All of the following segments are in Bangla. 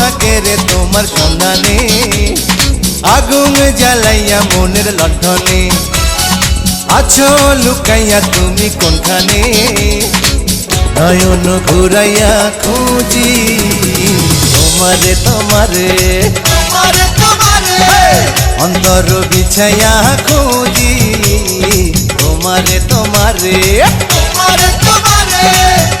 থাকে রে তোমার সন্ধানে আগুন জ্বালাইয়া মনের লণ্ঠনে। আছো লুকাইয়া তুমি কোনখানে? নয়ন ঘুরাইয়া খুঁজি তোমারে তোমারে। তোমারে তোমারে। অন্তর বিছাইয়া খুঁজি তোমারে তোমারে। তোমারে তোমারে।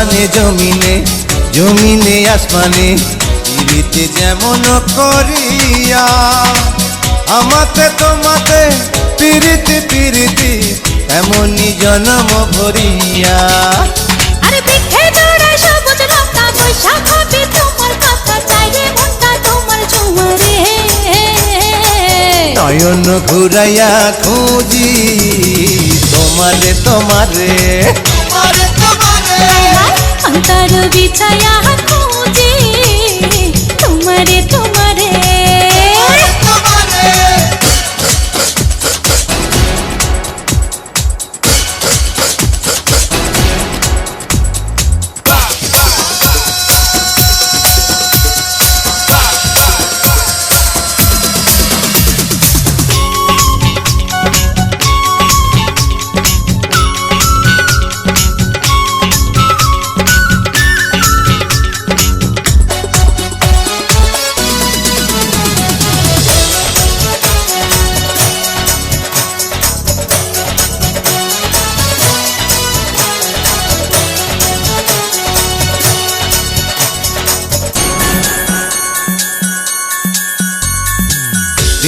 আসমানে জমিনে জমিনে আসমানে পিরিতে যেমন করিয়া আমাতে তোমাতে পিরিতি পিরিতি এমনই জন্ম ভরিয়া। আরে বৃক্ষের জোড়ায় সবুজ লতা বৈশাখ তোমার কথা চাইরে মনটা তোমার ঝুমারে নয়ন ঘুরাইয়া খুঁজি তোমারে তোমারে। বিছায়া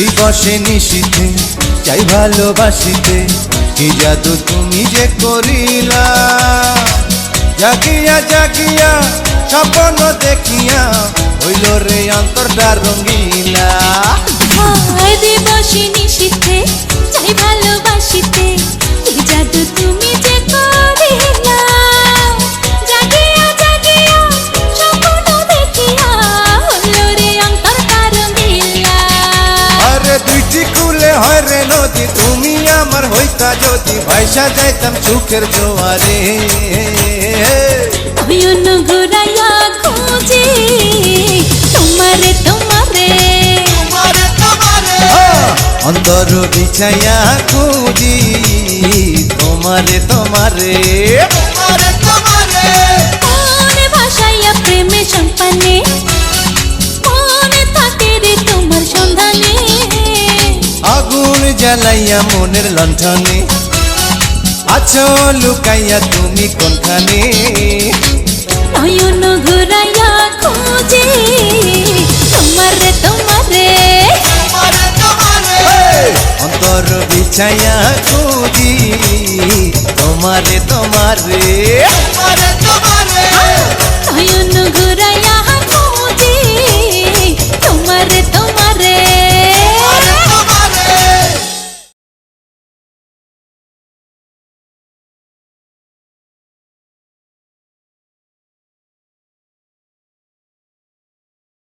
দিবসে নিশিতে, চাই ভালোবাসিতে। কি জাদু তুমি যে করিলা? জাগিয়া জাগিয়া, স্বপ্ন দেখিয়া হইল রে অন্তরটা রঙ্গিলা ভাইসা যাইতাম সুখের জোয়ারে নয়ন ঘুরাইয়া খুঁজি তোমারে তোমারে তোমারে তোমারে অন্তর বিছাইয়া খুঁজি তোমারে তোমারে তোমারে তোমারে ভাসাইয়া প্রেমে সম্পানে তোমার সন্ধানে আগুন জ্বালাইয়া মনের লণ্ঠনে। আছো লুকাইয়া তুমি কোনখানে? নয়ন ঘুরাইয়া খোঁজে তোমারে তোমারে অন্তর বিছাইয়া খুঁজি তোমারে তোমারে